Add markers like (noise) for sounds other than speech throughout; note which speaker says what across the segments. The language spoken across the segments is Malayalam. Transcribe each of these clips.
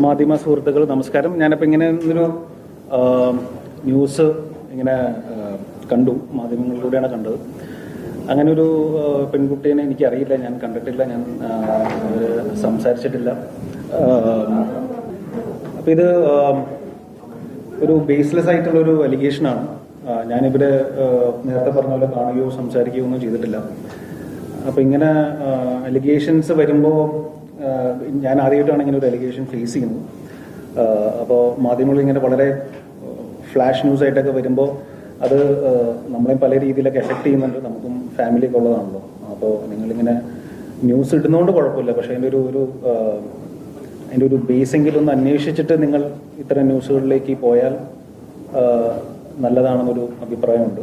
Speaker 1: മാധ്യമ സുഹൃത്തുക്കൾ നമസ്കാരം. ഞാനിപ്പോൾ ഇങ്ങനെ ഒരു ന്യൂസ് ഇങ്ങനെ കണ്ടു. മാധ്യമങ്ങളിലൂടെയാണ് കണ്ടത്. അങ്ങനെ ഒരു പെൺകുട്ടീനെ എനിക്ക് അറിയില്ല ഞാൻ കണ്ടിട്ടില്ല. ഞാൻ സംസാരിച്ചിട്ടില്ല. അപ്പം ഇത് ഒരു ബേസ്ലെസ് ആയിട്ടുള്ള ഒരു അലിഗേഷനാണ് ഞാനിവിടെ നേരത്തെ പറഞ്ഞ പോലെ കാണുകയോ സംസാരിക്കുകയോ ഒന്നും ചെയ്തിട്ടില്ല. അപ്പം ഇങ്ങനെ അലിഗേഷൻസ് വരുമ്പോൾ ഞാൻ ആദ്യമായിട്ടാണ് ഇങ്ങനെ ഒരു അലിഗേഷൻ ഫേസ് ചെയ്യുന്നത്. അപ്പോൾ മാധ്യമങ്ങൾ ഇങ്ങനെ വളരെ ഫ്ലാഷ് ന്യൂസ് ആയിട്ടൊക്കെ വരുമ്പോൾ അത് നമ്മളെയും നമ്മളെ പല രീതിയിലൊക്കെ എഫക്ട് ചെയ്യുന്നുണ്ട്. നമുക്കും ഫാമിലിയൊക്കെ ഉള്ളതാണല്ലോ. അപ്പോൾ നിങ്ങളിങ്ങനെ ന്യൂസ് ഇടുന്നതുകൊണ്ട് കുഴപ്പമില്ല. പക്ഷേ അതിന്റെ ഒരു ഒരു അതിന്റെ ഒരു ബേസെങ്കിലും ഒന്ന് അന്വേഷിച്ചിട്ട് നിങ്ങൾ ഇത്തരം ന്യൂസുകളിലേക്ക് പോയാൽ നല്ലതാണെന്നൊരു അഭിപ്രായമുണ്ട്.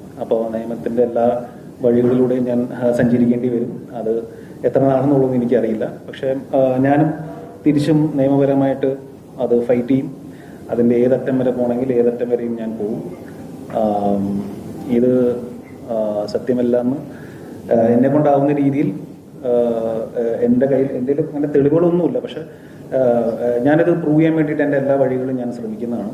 Speaker 1: അപ്പോൾ നിയമത്തിന്റെ എല്ലാ വഴികളിലൂടെയും ഞാൻ സഞ്ചരിക്കേണ്ടി വരും. അത് എത്ര നാളെന്നുള്ളതെന്ന് എനിക്കറിയില്ല. പക്ഷേ ഞാനും തിരിച്ചും നിയമപരമായിട്ട് അത് ഫൈറ്റ് ചെയ്യും. അതിന്റെ ഏതറ്റം വരെ പോകണമെങ്കിൽ ഏതറ്റം വരെയും ഞാൻ പോകും. ഇത് സത്യമല്ല എന്ന് എന്നെ കൊണ്ടാവുന്ന രീതിയിൽ എന്റെ കയ്യിൽ എന്റെ അങ്ങനെ തെളിവുകളൊന്നുമില്ല. പക്ഷെ ഞാനത് പ്രൂവ് ചെയ്യാൻ വേണ്ടിയിട്ട് എന്റെ എല്ലാ വഴികളും ഞാൻ ശ്രമിക്കുന്നതാണ്.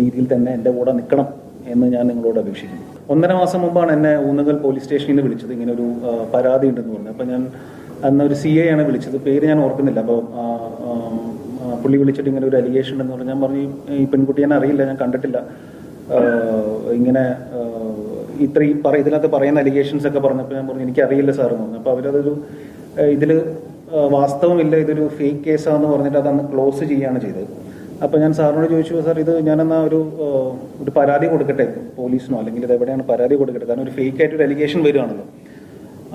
Speaker 1: രീതിയിൽ തന്നെ എന്റെ കൂടെ നിൽക്കണം എന്ന് ഞാൻ നിങ്ങളോട് അപേക്ഷിക്കുന്നു. ഒന്നര മാസം മുമ്പാണ് എന്നെ ഊന്നുകൽ പോലീസ് സ്റ്റേഷനിൽ നിന്ന് വിളിച്ചത്. ഇങ്ങനെ ഒരു പരാതി ഉണ്ടെന്ന് പറഞ്ഞു. അപ്പം ഞാൻ അന്ന് ഒരു സി എ ആണ് വിളിച്ചത്. പേര് ഞാൻ ഓർക്കുന്നില്ല. അപ്പോൾ പുള്ളി വിളിച്ചിട്ട് ഇങ്ങനെ ഒരു അലിഗേഷൻ ഉണ്ടെന്ന് പറഞ്ഞു. ഞാൻ പറഞ്ഞു ഈ പെൺകുട്ടി ഞാൻ അറിയില്ല ഞാൻ കണ്ടിട്ടില്ല. ഇങ്ങനെ ഇത്ര ഈ പറ ഇതിനകത്ത് പറയുന്ന അലിഗേഷൻസ് ഒക്കെ പറഞ്ഞപ്പോൾ ഞാൻ പറഞ്ഞു എനിക്കറിയില്ല സാർ എന്ന് പറഞ്ഞു. അപ്പോൾ അവരതൊരു ഇതിൽ വാസ്തവമില്ല ഇതൊരു ഫേക്ക് കേസാണെന്ന് പറഞ്ഞിട്ട് അതന്ന് ക്ലോസ് ചെയ്യുകയാണ് ചെയ്തത്. അപ്പോൾ ഞാൻ സാറിനോട് ചോദിച്ചു സാർ ഇത് ഞാനെന്നാ ഒരു ഒരു പരാതി കൊടുക്കട്ടെ? പോലീസിനോ അല്ലെങ്കിൽ ഇത് എവിടെയാണ് പരാതി കൊടുക്കട്ടെ? കാരണം ഒരു ഫേക്ക് ആയിട്ട് ഒരു അലിഗേഷൻ വരുവാണല്ലോ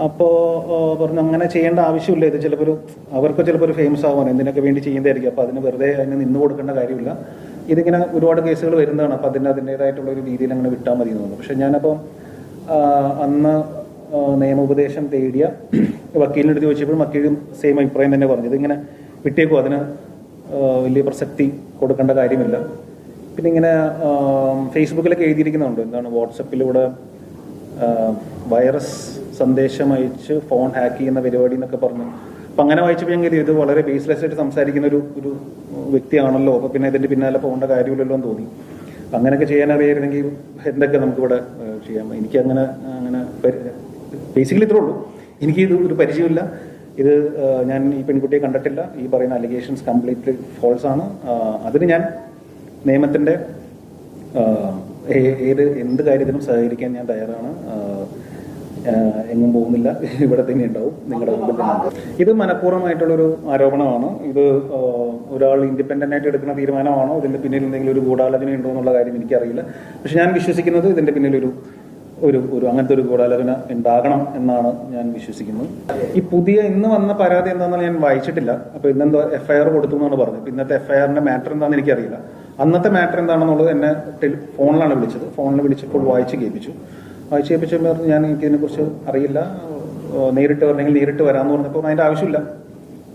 Speaker 1: അപ്പോൾ പറഞ്ഞു അങ്ങനെ ചെയ്യേണ്ട ആവശ്യമില്ല. ഇത് ചിലപ്പോൾ ഒരു അവർക്ക് ചിലപ്പോൾ ഒരു ഫേമസ് ആവാൻ എന്തിനൊക്കെ വേണ്ടി ചെയ്യുന്നതായിരിക്കും. അപ്പോൾ അതിന് വെറുതെ അതിന് നിന്ന് കൊടുക്കേണ്ട കാര്യമില്ല. ഇതിങ്ങനെ ഒരുപാട് കേസുകൾ വരുന്നതാണ്. അപ്പോൾ അതിന് അതിന്റെതായിട്ടുള്ള ഒരു രീതിയിൽ അങ്ങനെ വിട്ടാൽ മതി എന്ന് തോന്നുന്നു. പക്ഷെ ഞാനപ്പം അന്ന് നിയമോപദേശം തേടിയ വക്കീലിനടുത്ത് ചോദിച്ചപ്പോഴും വക്കീലും സെയിം അഭിപ്രായം തന്നെ പറഞ്ഞു. ഇതിങ്ങനെ വിട്ടേക്കും അതിന് വലിയ പ്രസക്തി കൊടുക്കേണ്ട കാര്യമില്ല. പിന്നെ ഇങ്ങനെ ഫേസ്ബുക്കിലൊക്കെ എഴുതിയിരിക്കുന്നുണ്ട്. എന്താണ് വാട്സപ്പിലൂടെ വൈറസ് സന്ദേശം അയച്ച് ഫോൺ ഹാക്ക് ചെയ്യുന്ന പരിപാടി എന്നൊക്കെ പറഞ്ഞു. അപ്പം അങ്ങനെ വായിച്ചപ്പോൾ ഞാൻ ഇത് വളരെ ബേസ്ലെസ് ആയിട്ട് സംസാരിക്കുന്ന ഒരു ഒരു വ്യക്തിയാണല്ലോ. അപ്പോൾ പിന്നെ ഇതിന്റെ പിന്നാലെ പോകേണ്ട കാര്യമില്ലല്ലോ എന്ന് തോന്നി. അങ്ങനെയൊക്കെ ചെയ്യാൻ അറിയായിരുന്നെങ്കിൽ എന്തൊക്കെ നമുക്കിവിടെ ചെയ്യാം. എനിക്ക് അങ്ങനെ അങ്ങനെ ബേസിക്കലി ഇത്രേ ഉള്ളൂ. എനിക്ക് ഇത് ഒരു പരിചയമില്ല ഇത് ഞാൻ ഈ പെൺകുട്ടിയെ കണ്ടിട്ടില്ല. ഈ പറയുന്ന അലിഗേഷൻസ് കംപ്ലീറ്റ്ലി ഫോൾസ് ആണ്. അതിന് ഞാൻ നിയമത്തിന്റെ ഏ- ഏത് എന്ത് കാര്യത്തിനും സഹകരിക്കാൻ ഞാൻ തയ്യാറാണ്. എങ്ങും പോകുന്നില്ല. (laughs) ഇവിടെ തന്നെ ഉണ്ടാവും. നിങ്ങളുടെ മുമ്പിൽ തന്നെ. ഇത് മനഃപൂർവമായിട്ടുള്ളൊരു ആരോപണമാണ്. ഇത് ഒരാൾ ഇൻഡിപെൻഡന്റ് ആയിട്ട് എടുക്കുന്ന തീരുമാനമാണോ? ഇതിന്റെ പിന്നിൽ എന്തെങ്കിലും ഒരു ഗൂഢാലോചന ഉണ്ടോ എന്നുള്ള കാര്യം എനിക്കറിയില്ല. പക്ഷെ ഞാൻ വിശ്വസിക്കുന്നത് ഇതിന്റെ പിന്നിലൊരു ഒരു ഒരു അങ്ങനത്തെ ഒരു ഗൂഢാലോചന ഉണ്ടാകണം എന്നാണ് ഞാൻ വിശ്വസിക്കുന്നത്. ഈ പുതിയ ഇന്ന് വന്ന പരാതി എന്താണെന്ന് ഞാൻ വായിച്ചിട്ടില്ല. അപ്പൊ ഇന്നെന്തോ എഫ്ഐആർ കൊടുത്തു എന്നാണ് പറഞ്ഞത്. ഇന്നത്തെ എഫ്ഐആറിന്റെ മാറ്റർ എന്താണെന്ന് എനിക്കറിയില്ല. അന്നത്തെ മാറ്റർ എന്താണെന്നുള്ളത് എന്നെ ഫോണിലാണ് വിളിച്ചത്. ഫോണിൽ വിളിച്ചപ്പോൾ വായിച്ച് കേൾപ്പിച്ചു. വായിച്ച് കേൾപ്പിച്ചപ്പോൾ ഞാൻ എനിക്കിതിനെ കുറിച്ച് അറിയില്ല നേരിട്ട് വരണമെങ്കിൽ നേരിട്ട് വരാമെന്ന് പറഞ്ഞപ്പോൾ അതിന്റെ ആവശ്യമില്ല.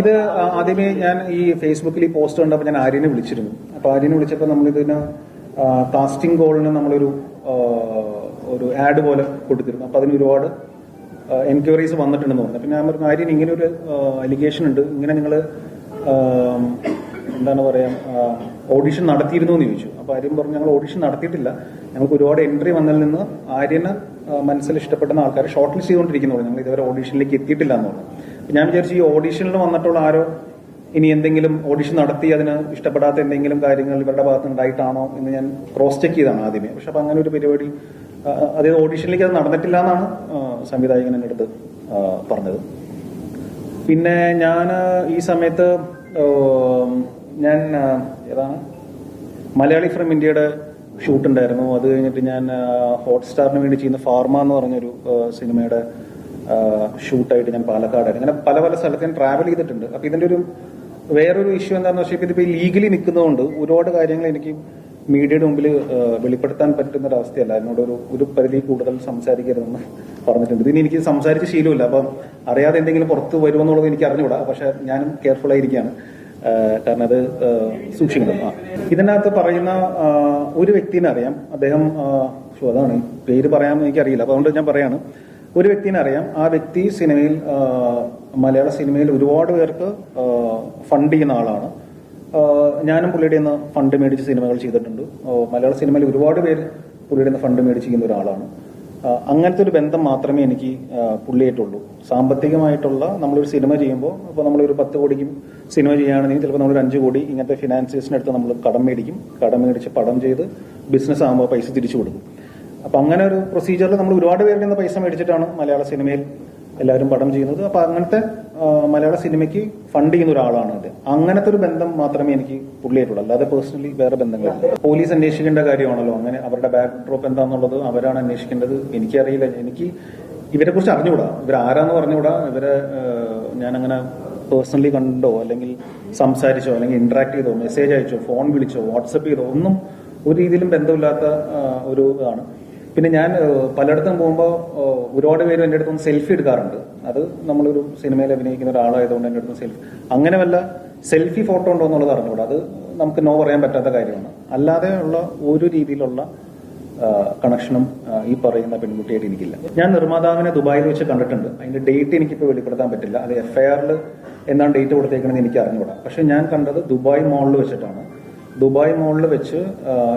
Speaker 1: ഇത് ആദ്യമേ ഞാൻ ഈ ഫേസ്ബുക്കിൽ ഈ പോസ്റ്റ് കണ്ടപ്പോൾ ഞാൻ ആര്യനെ വിളിച്ചിരുന്നു. അപ്പൊ ആര്യനെ വിളിച്ചപ്പോൾ നമ്മളിതിന് കാസ്റ്റിംഗ് കോളിന് നമ്മളൊരു ഒരു ആഡ് പോലെ കൊടുത്തിരുന്നു. അപ്പൊ അതിന് ഒരുപാട് എൻക്വയറീസ് വന്നിട്ടുണ്ടെന്ന് പറഞ്ഞു. പിന്നെ ഞാൻ പറഞ്ഞു ആര്യൻ ഇങ്ങനെ ഒരു അലിഗേഷൻ ഉണ്ട്. ഇങ്ങനെ നിങ്ങൾ എന്താണ് പറയാ ഓഡിഷൻ നടത്തിയിരുന്നു എന്ന് ചോദിച്ചു. അപ്പൊ ആര്യൻ പറഞ്ഞു ഞങ്ങൾ ഓഡിഷൻ നടത്തിയിട്ടില്ല. ഞങ്ങൾക്ക് ഒരുപാട് എൻട്രി വന്നതിൽ നിന്ന് ആര്യന് മനസ്സിൽ ഇഷ്ടപ്പെടുന്ന ആൾക്കാരെ ഷോർട്ട് ലിസ്റ്റ് ചെയ്തുകൊണ്ടിരിക്കുന്നു ഞങ്ങൾ ഇതുവരെ ഓഡീഷനിലേക്ക് എത്തിയിട്ടില്ല എന്ന് പറഞ്ഞു. ഞാൻ വിചാരിച്ചു ഈ ഓഡീഷനിൽ വന്നിട്ടുള്ള ആരോ ഇനി എന്തെങ്കിലും ഓഡിഷൻ നടത്തി അതിന് ഇഷ്ടപ്പെടാത്ത എന്തെങ്കിലും കാര്യങ്ങൾ ഇവരുടെ ഭാഗത്ത് ഉണ്ടായിട്ടാണോ എന്ന് ഞാൻ ക്രോസ് ചെക്ക് ചെയ്താണ് ആദ്യമേ. പക്ഷെ അപ്പൊ അങ്ങനെ ഒരു പരിപാടി അതായത് ഓഡീഷനിലേക്ക് അത് നടന്നിട്ടില്ല എന്നാണ് സംവിധായകൻ എന്റെ അടുത്ത് പറഞ്ഞത്. പിന്നെ ഞാൻ ഈ സമയത്ത് ഞാൻ ഏതാണ്? മലയാളി ഫ്രം ഇന്ത്യയുടെ ഷൂട്ട് ഉണ്ടായിരുന്നു. അത് കഴിഞ്ഞിട്ട് ഞാൻ ഹോട്ട്സ്റ്റാറിന് വേണ്ടി ചെയ്യുന്ന ഫാർമ എന്ന് പറഞ്ഞൊരു സിനിമയുടെ ഷൂട്ടായിട്ട് ഞാൻ പാലക്കാടായിരുന്നു. അങ്ങനെ പല പല സ്ഥലത്ത് ഞാൻ ട്രാവൽ ചെയ്തിട്ടുണ്ട്. അപ്പൊ ഇതിന്റെ ഒരു വേറൊരു ഇഷ്യൂ എന്താണെന്ന് വെച്ചാൽ ഇതിപ്പോ ലീഗലി നിൽക്കുന്നതുകൊണ്ട് ഒരുപാട് കാര്യങ്ങൾ എനിക്ക് മീഡിയയുടെ മുമ്പിൽ വെളിപ്പെടുത്താൻ പറ്റുന്ന ഒരു അവസ്ഥയല്ല എന്നോട് ഒരു ഒരു പരിധി കൂടുതൽ സംസാരിക്കരുതെന്ന് പറഞ്ഞിട്ടുണ്ട്. ഇതിന് എനിക്ക് സംസാരിച്ച ശീലമില്ല. അപ്പം അറിയാതെ എന്തെങ്കിലും പുറത്ത് വരുമെന്നുള്ളത് എനിക്ക് അറിഞ്ഞുകൂടാ. പക്ഷെ ഞാനും കെയർഫുൾ ആയിരിക്കുകയാണ്. കാരണം അത് സൂക്ഷിക്കണം. ആ. ഇതിനകത്ത് പറയുന്ന ഒരു വ്യക്തിനെ അറിയാം. അദ്ദേഹം അതാണ് പേര് പറയാമെന്ന് എനിക്കറിയില്ല. അപ്പൊ അതുകൊണ്ട് ഞാൻ പറയാണ്. ഒരു വ്യക്തിനെ അറിയാം. ആ വ്യക്തി സിനിമയിൽ മലയാള സിനിമയിൽ ഒരുപാട് പേർക്ക് ഫണ്ട് ചെയ്യുന്ന ആളാണ്. ഞാനും പുള്ളിയുടെ നിന്ന് ഫണ്ട് മേടിച്ച് സിനിമകൾ ചെയ്തിട്ടുണ്ട്. മലയാള സിനിമയിൽ ഒരുപാട് പേര് പുള്ളിയുടെ നിന്ന് ഫണ്ട് മേടിച്ച് ചെയ്യുന്ന ഒരാളാണ്. അങ്ങനത്തെ ഒരു ബന്ധം മാത്രമേ എനിക്ക് പുള്ളിയായിട്ടുള്ളൂ. സാമ്പത്തികമായിട്ടുള്ള നമ്മളൊരു സിനിമ ചെയ്യുമ്പോൾ അപ്പോൾ നമ്മളൊരു പത്ത് കോടിക്കും സിനിമ ചെയ്യുകയാണെങ്കിൽ ചിലപ്പോൾ നമ്മളൊരു അഞ്ച് കോടി ഇങ്ങനത്തെ ഫിനാൻസിയേഴ്സിന് അടുത്ത് നമ്മൾ കടം മേടിക്കും. കടം മേടിച്ച് പടം ചെയ്ത് ബിസിനസ് ആകുമ്പോൾ പൈസ തിരിച്ചു കൊടുക്കും. അപ്പം അങ്ങനെ ഒരു പ്രൊസീജിയറിൽ നമ്മൾ ഒരുപാട് പേരുടെ നിന്ന് പൈസ മേടിച്ചിട്ടാണ് മലയാള സിനിമയിൽ എല്ലാവരും പടം ചെയ്യുന്നത്. അപ്പൊ അങ്ങനത്തെ മലയാള സിനിമയ്ക്ക് ഫണ്ട് ചെയ്യുന്ന ഒരാളാണ് അത് അങ്ങനത്തെ ഒരു ബന്ധം മാത്രമേ എനിക്ക് പുള്ളിയായിട്ടുള്ളൂ. അല്ലാതെ പേഴ്സണലി വേറെ ബന്ധങ്ങളില്ല. പോലീസ് അന്വേഷിക്കേണ്ട കാര്യമാണല്ലോ. അങ്ങനെ അവരുടെ ബാക്ക് ഡ്രോപ്പ് എന്താണെന്നുള്ളത് അവരാണ് അന്വേഷിക്കേണ്ടത്. എനിക്കറിയില്ല. എനിക്ക് ഇവരെ കുറിച്ച് അറിഞ്ഞുകൂടാ. ഇവർ ആരാന്ന് പറഞ്ഞുകൂടാ. ഇവരെ ഞാൻ അങ്ങനെ പേഴ്സണലി കണ്ടോ അല്ലെങ്കിൽ സംസാരിച്ചോ അല്ലെങ്കിൽ ഇന്ററാക്ട് ചെയ്തോ മെസ്സേജ് അയച്ചോ ഫോൺ വിളിച്ചോ വാട്സപ്പ് ചെയ്തോ ഒന്നും ഒരു രീതിയിലും ബന്ധമില്ലാത്ത ഒരു ഇതാണ്. പിന്നെ ഞാൻ പലയിടത്തും പോകുമ്പോൾ ഒരുപാട് പേരും എന്റെ അടുത്ത് സെൽഫി എടുക്കാറുണ്ട്. അത് നമ്മളൊരു സിനിമയിൽ അഭിനയിക്കുന്ന ഒരാളായതുകൊണ്ട് എന്റെ അടുത്ത് സെൽഫി അങ്ങനെ വല്ല സെൽഫി ഫോട്ടോ ഉണ്ടോ എന്നുള്ളത് അറിഞ്ഞുകൂടാ. അത് നമുക്ക് നോ പറയാൻ പറ്റാത്ത കാര്യമാണ്. അല്ലാതെ ഉള്ള ഒരു രീതിയിലുള്ള കണക്ഷനും ഈ പറയുന്ന പെൺകുട്ടിയായിട്ട് എനിക്കില്ല. ഞാൻ നിർമ്മാതാവിനെ ദുബായിൽ വെച്ച് കണ്ടിട്ടുണ്ട്. അതിന്റെ ഡേറ്റ് എനിക്കിപ്പോൾ വെളിപ്പെടുത്താൻ പറ്റില്ല. അത് എഫ്ഐആറിൽ എന്നാണ് ഡേറ്റ് കൊടുത്തേക്കണമെന്ന് എനിക്ക് അറിഞ്ഞുകൂടാ പക്ഷെ ഞാൻ കണ്ടത് ദുബായ് മോളിൽ വെച്ചിട്ടാണ്. ദുബായ് മോളിൽ വെച്ച്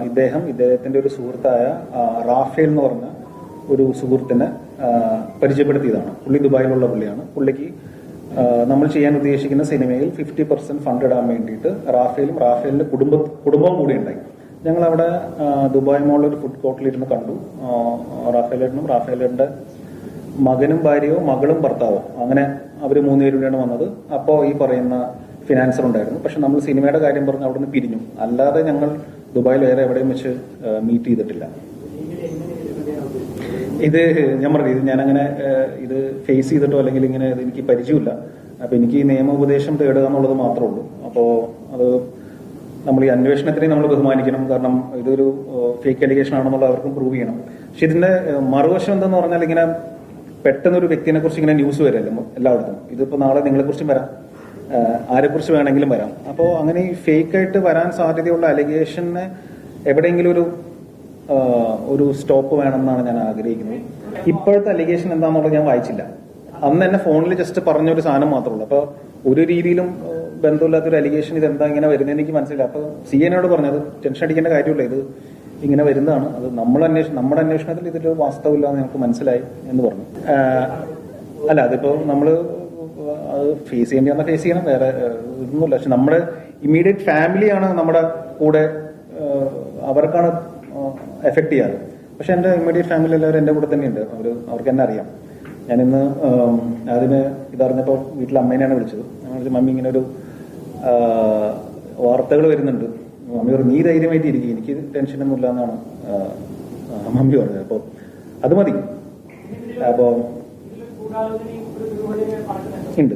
Speaker 1: ഇദ്ദേഹം ഇദ്ദേഹത്തിന്റെ ഒരു സുഹൃത്തായ റാഫേൽ എന്ന് പറഞ്ഞ ഒരു സുഹൃത്തിനെ പരിചയപ്പെടുത്തിയതാണ്. പുള്ളി ദുബായിലുള്ള പുള്ളിയാണ്. പുള്ളിക്ക് നമ്മൾ ചെയ്യാൻ ഉദ്ദേശിക്കുന്ന സിനിമയിൽ ഫിഫ്റ്റി പെർസെന്റ് ഫണ്ട് ഇടാൻ വേണ്ടിയിട്ട് റാഫേലും റാഫേലിന്റെ കുടുംബ കുടുംബവും കൂടി ഉണ്ടായി. ഞങ്ങൾ അവിടെ ദുബായ് മോളിൽ ഒരു ഫുഡ് കോർട്ടിലിരുന്ന് കണ്ടു. റാഫേലേട്ടനും റാഫേലേട്ടന്റെ മകനും ഭാര്യയോ മകളും ഭർത്താവോ. അങ്ങനെ അവർ മൂന്നുപേരും കൂടിയാണ് വന്നത്. അപ്പോൾ ഈ പറയുന്ന ഫിനാൻസർ ഉണ്ടായിരുന്നു. പക്ഷെ നമ്മൾ സിനിമയുടെ കാര്യം പറഞ്ഞ് അവിടുന്ന് പിരിഞ്ഞു. അല്ലാതെ ഞങ്ങൾ ദുബായിൽ വേറെ എവിടെയും വെച്ച് മീറ്റ് ചെയ്തിട്ടില്ല. ഇത് ഞാൻ പറഞ്ഞു ഇത് ഞാനങ്ങനെ ഇത് ഫേസ് ചെയ്തിട്ടോ അല്ലെങ്കിൽ ഇങ്ങനെ എനിക്ക് പരിചയമില്ല. അപ്പൊ എനിക്ക് നിയമോപദേശം തേടുക എന്നുള്ളത് മാത്രമേ ഉള്ളൂ. അപ്പോ അത് നമ്മൾ ഈ അന്വേഷണത്തിനെ നമ്മൾ ബഹുമാനിക്കണം. കാരണം ഇതൊരു ഫേക്ക് അലിഗേഷൻ ആണെന്നുള്ള അവർക്കും പ്രൂവ് ചെയ്യണം. പക്ഷെ ഇതിന്റെ മറുവശം എന്തെന്ന് പറഞ്ഞാൽ ഇങ്ങനെ പെട്ടെന്ന് ഒരു വ്യക്തിനെ കുറിച്ച് ഇങ്ങനെ ന്യൂസ് വരല്ലോ എല്ലായിടത്തും. ഇതിപ്പോ നാളെ നിങ്ങളെ കുറിച്ചും വരാം. ആരെ കുറിച്ച് വേണമെങ്കിലും വരാം. അപ്പോ അങ്ങനെ ഈ ഫേക്ക് ആയിട്ട് വരാൻ സാധ്യതയുള്ള അലിഗേഷന് എവിടെയെങ്കിലും ഒരു ഒരു സ്റ്റോപ്പ് വേണമെന്നാണ് ഞാൻ ആഗ്രഹിക്കുന്നത്. ഇപ്പോഴത്തെ അലിഗേഷൻ എന്താണെന്നുള്ളത് ഞാൻ വായിച്ചില്ല. അന്ന് എന്നെ ഫോണിൽ ജസ്റ്റ് പറഞ്ഞൊരു സാധനം മാത്രമേ ഉള്ളൂ അപ്പൊ ഒരു രീതിയിലും ബന്ധമില്ലാത്തൊരു അലിഗേഷൻ ഇത് എന്താ ഇങ്ങനെ വരുന്നത് എനിക്ക് മനസ്സിലായി അപ്പൊ സി എന്നോട് പറഞ്ഞത് ടെൻഷൻ അടിക്കേണ്ട കാര്യമില്ല ഇത് ഇങ്ങനെ വരുന്നതാണ്. അത് നമ്മൾ അന്വേഷണം നമ്മുടെ അന്വേഷണത്തിൽ ഇതിലൊരു വാസ്തവമില്ല എന്ന് ഞങ്ങൾക്ക് മനസ്സിലായി എന്ന് പറഞ്ഞു. അല്ല അതിപ്പോ നമ്മൾ അത് ഫേസ് ചെയ്യേണ്ടി വന്നാൽ ഫേസ് ചെയ്യണം. വേറെ ഒന്നുമില്ല പക്ഷെ നമ്മുടെ ഇമ്മീഡിയറ്റ് ഫാമിലിയാണ് നമ്മുടെ കൂടെ അവർക്കാണ് എഫക്ട് ചെയ്യാറ്. പക്ഷെ എന്റെ ഇമ്മീഡിയറ്റ് ഫാമിലി എല്ലാവരും എന്റെ കൂടെ തന്നെയുണ്ട്. അവർ അവർക്ക് തന്നെ അറിയാം. ഞാനിന്ന് ആദ്യം ആദ്യമേ ഇതറിഞ്ഞപ്പോൾ വീട്ടിൽ അമ്മേനെയാണ് വിളിച്ചത്. ഞാൻ മമ്മി ഇങ്ങനെ ഒരു വാർത്തകൾ വരുന്നുണ്ട്. മമ്മി പറഞ്ഞു നീ ധൈര്യമായിട്ട് ഇരിക്കും. എനിക്ക് ടെൻഷനൊന്നും ഇല്ല എന്നാണ് മമ്മി പറഞ്ഞത്. അപ്പോൾ അത് മതി. അപ്പോൾ ഉണ്ട്.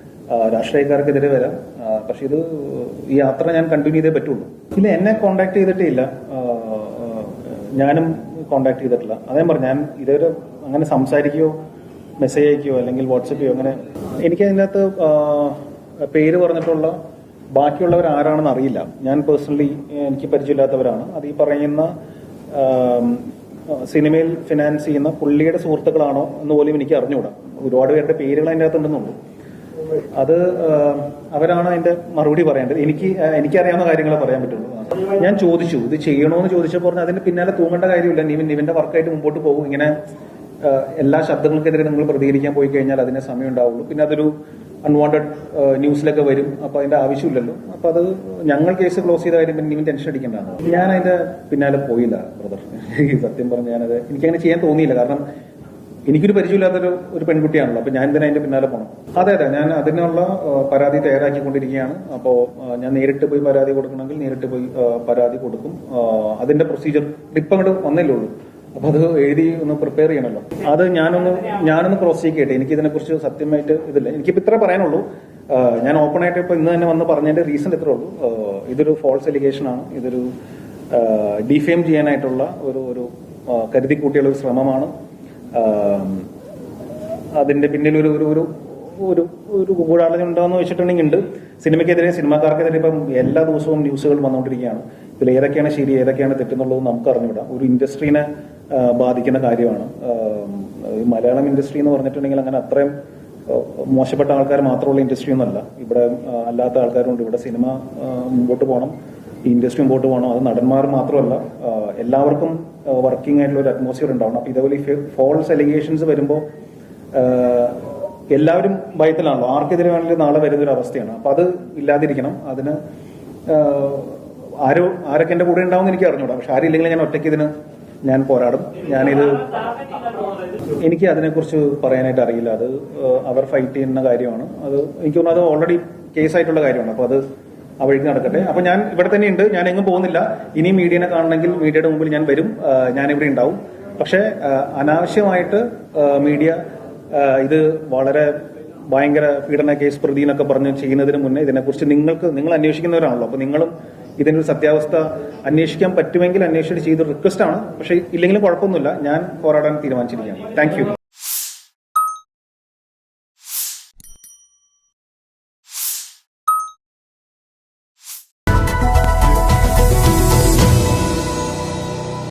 Speaker 1: രാഷ്ട്രീയക്കാർക്കെതിരെ വരാം. പക്ഷെ ഇത് ഈ യാത്ര ഞാൻ കണ്ടിന്യൂ ചെയ്തേ പറ്റുള്ളൂ. ഇല്ല എന്നെ കോണ്ടാക്ട് ചെയ്തിട്ടേ ഇല്ല. ഞാനും കോണ്ടാക്ട് ചെയ്തിട്ടില്ല. അതേ പറഞ്ഞു ഞാൻ ഇതുവരെ അങ്ങനെ സംസാരിക്കുകയോ മെസ്സേജ് അയക്കുകയോ അല്ലെങ്കിൽ വാട്സപ്പ് അങ്ങനെ എനിക്ക് അതിനകത്ത് പേര് പറഞ്ഞിട്ടുള്ള ബാക്കിയുള്ളവർ ആരാണെന്ന് അറിയില്ല. ഞാൻ പേഴ്സണലി എനിക്ക് പരിചയമില്ലാത്തവരാണ്. അത് ഈ പറയുന്ന സിനിമയിൽ ഫിനാൻസ് ചെയ്യുന്ന പുള്ളിയുടെ സുഹൃത്തുക്കളാണോ എന്ന് പോലും എനിക്ക് അറിഞ്ഞുകൂടാ. ഒരുപാട് പേരുടെ പേരുകൾ അതിന്റെ അകത്തുണ്ടെന്നുള്ളൂ അത് അവരാണ് അതിന്റെ മറുപടി പറയേണ്ടത്. എനിക്ക് എനിക്കറിയാവുന്ന കാര്യങ്ങളെ പറയാൻ പറ്റുള്ളൂ. ഞാൻ ചോദിച്ചു ഇത് ചെയ്യണോന്ന് ചോദിച്ചപ്പോൾ പറഞ്ഞു അതിന്റെ പിന്നാലെ തൂങ്ങേണ്ട കാര്യമില്ല. നിവിൻ നിവിന്റെ വർക്കായിട്ട് മുമ്പോട്ട് പോകും. ഇങ്ങനെ എല്ലാ ശബ്ദങ്ങൾക്കെതിരെ നിങ്ങൾ പ്രതികരിക്കാൻ പോയി കഴിഞ്ഞാൽ അതിന് സമയം ഉണ്ടാവുള്ളൂ. പിന്നെ അതൊരു അൺവാണ്ടഡ് ന്യൂസിലൊക്കെ വരും. അപ്പൊ അതിന്റെ ആവശ്യമില്ലല്ലോ. അപ്പൊ അത് ഞങ്ങൾ കേസ് ക്ലോസ് ചെയ്ത കാര്യം പിന്നെ ടെൻഷൻ അടിക്കേണ്ടതാണ്. ഞാൻ അതിന്റെ പിന്നാലെ പോയില്ല ബ്രദർ (laughs) സത്യം പറഞ്ഞു ഞാനത് എനിക്കങ്ങനെ ചെയ്യാൻ തോന്നിയില്ല. കാരണം എനിക്കൊരു പരിചയമില്ലാത്തൊരു ഒരു പെൺകുട്ടിയാണല്ലോ. അപ്പൊ ഞാൻ എന്തിനാ അതിന്റെ പിന്നാലെ പോകണം അതെ അതെ ഞാൻ അതിനുള്ള പരാതി തയ്യാറാക്കിക്കൊണ്ടിരിക്കുകയാണ്. അപ്പോ ആ, ഞാൻ നേരിട്ട് പോയി പരാതി കൊടുക്കണമെങ്കിൽ നേരിട്ട് പോയി പരാതി കൊടുക്കും. അതിന്റെ പ്രൊസീജിയർ ഇപ്പം അങ്ങോട്ട് വന്നല്ലേ ഉള്ളൂ. അപ്പൊ അത് എഴുതി ഒന്ന് പ്രിപ്പയർ ചെയ്യണമല്ലോ അത് ഞാനൊന്ന് ഞാനൊന്ന് ക്രോസ് ചെയ്യട്ടെ എനിക്ക് ഇതിനെക്കുറിച്ച് സത്യമായിട്ട് ഇതില്ല. എനിക്കിപ്പോ ഇത്ര പറയാനുള്ളൂ. ഞാൻ ഓപ്പൺ ആയിട്ട് ഇപ്പൊ ഇന്ന് തന്നെ വന്ന് പറഞ്ഞതിന്റെ റീസൺ ഇത്രേ ഉള്ളൂ. ഇതൊരു ഫോൾസ് എലിഗേഷൻ ആണ്. ഇതൊരു ഡിഫെയിം ചെയ്യാനായിട്ടുള്ള ഒരു ഒരു കരുതി കൂട്ടിയുള്ള ഒരു ശ്രമമാണ്. അതിന്റെ പിന്നിൽ ഒരു ഒരു ഒരു ഒരു ഒരു ഗൂഢാലോചന ഉണ്ടോയെന്ന് വെച്ചിട്ടുണ്ടെങ്കിൽ ഉണ്ട്. സിനിമയ്ക്കെതിരെ സിനിമാക്കാർക്കെതിരെ ഇപ്പം എല്ലാ ദിവസവും ന്യൂസുകൾ വന്നുകൊണ്ടിരിക്കുകയാണ്. ഇതിൽ ഏതൊക്കെയാണ് ശരി ഏതൊക്കെയാണ് തെറ്റെന്നുള്ളത് നമുക്ക് അറിഞ്ഞുവിടാം ഒരു ഇൻഡസ്ട്രീനെ ബാധിക്കുന്ന കാര്യമാണ്. മലയാളം ഇൻഡസ്ട്രി എന്ന് പറഞ്ഞിട്ടുണ്ടെങ്കിൽ അങ്ങനെ അത്രയും മോശപ്പെട്ട ആൾക്കാർ മാത്രമുള്ള ഇൻഡസ്ട്രി ഒന്നല്ല ഇവിടെ അല്ലാത്ത ആൾക്കാരുണ്ട്. ഇവിടെ സിനിമ മുമ്പോട്ട് പോകണം. ഇൻഡസ്ട്രി മുമ്പോട്ട് പോകണം അത് നടന്മാർ മാത്രമല്ല എല്ലാവർക്കും വർക്കിംഗ് ആയിട്ടുള്ള ഒരു അറ്റ്മോസ്ഫിയർ ഉണ്ടാവണം. അപ്പൊ ഇതേപോലെ ഫോൾസ് എലിഗേഷൻസ് വരുമ്പോൾ എല്ലാവരും ഭയത്തിലാണല്ലോ. ആർക്കെതിരെ വേണമെങ്കിലും നാളെ വരുന്ന ഒരു അവസ്ഥയാണ്. അപ്പൊ അത് ഇല്ലാതിരിക്കണം. അതിന് ആരോ ആരൊക്കെ എന്റെ കൂടെ ഉണ്ടാവും എനിക്ക് അറിഞ്ഞൂടാ. പക്ഷെ ആരില്ലെങ്കിൽ ഞാൻ ഒറ്റയ്ക്ക് ഇതിന് ഞാൻ പോരാടും. ഞാനിത് എനിക്ക് അതിനെക്കുറിച്ച് പറയാനായിട്ട് അറിയില്ല. അത് അവർ ഫൈറ്റ് ചെയ്യുന്ന കാര്യമാണ്. അത് എനിക്ക് തോന്നുന്നു അത് ഓൾറെഡി കേസായിട്ടുള്ള കാര്യമാണ്. അപ്പൊ അത് ആ വഴിക്ക് നടക്കട്ടെ. അപ്പൊ ഞാൻ ഇവിടെ തന്നെ ഉണ്ട് ഞാൻ എങ്ങും പോകുന്നില്ല. ഇനി മീഡിയനെ കാണണമെങ്കിൽ മീഡിയയുടെ മുമ്പിൽ ഞാൻ വരും. ഞാൻ ഇവിടെ ഉണ്ടാവും. പക്ഷെ അനാവശ്യമായിട്ട് മീഡിയ ഇത് വളരെ ഭയങ്കര പീഡന കേസ് പ്രതി എന്നൊക്കെ പറഞ്ഞ് ചെയ്യുന്നതിന് മുന്നേ ഇതിനെക്കുറിച്ച് നിങ്ങൾക്ക് നിങ്ങൾ അന്വേഷിക്കുന്നവരാണല്ലോ. അപ്പൊ നിങ്ങളും ഇതിനൊരു സത്യാവസ്ഥ അന്വേഷിക്കാൻ പറ്റുമെങ്കിൽ അന്വേഷിച്ചിട്ട് ചെയ്ത റിക്വസ്റ്റ് ആണ്. പക്ഷേ ഇല്ലെങ്കിലും കുഴപ്പമൊന്നുമില്ല. ഞാൻ പോരാടാൻ തീരുമാനിച്ചിരിക്കുകയാണ്. താങ്ക്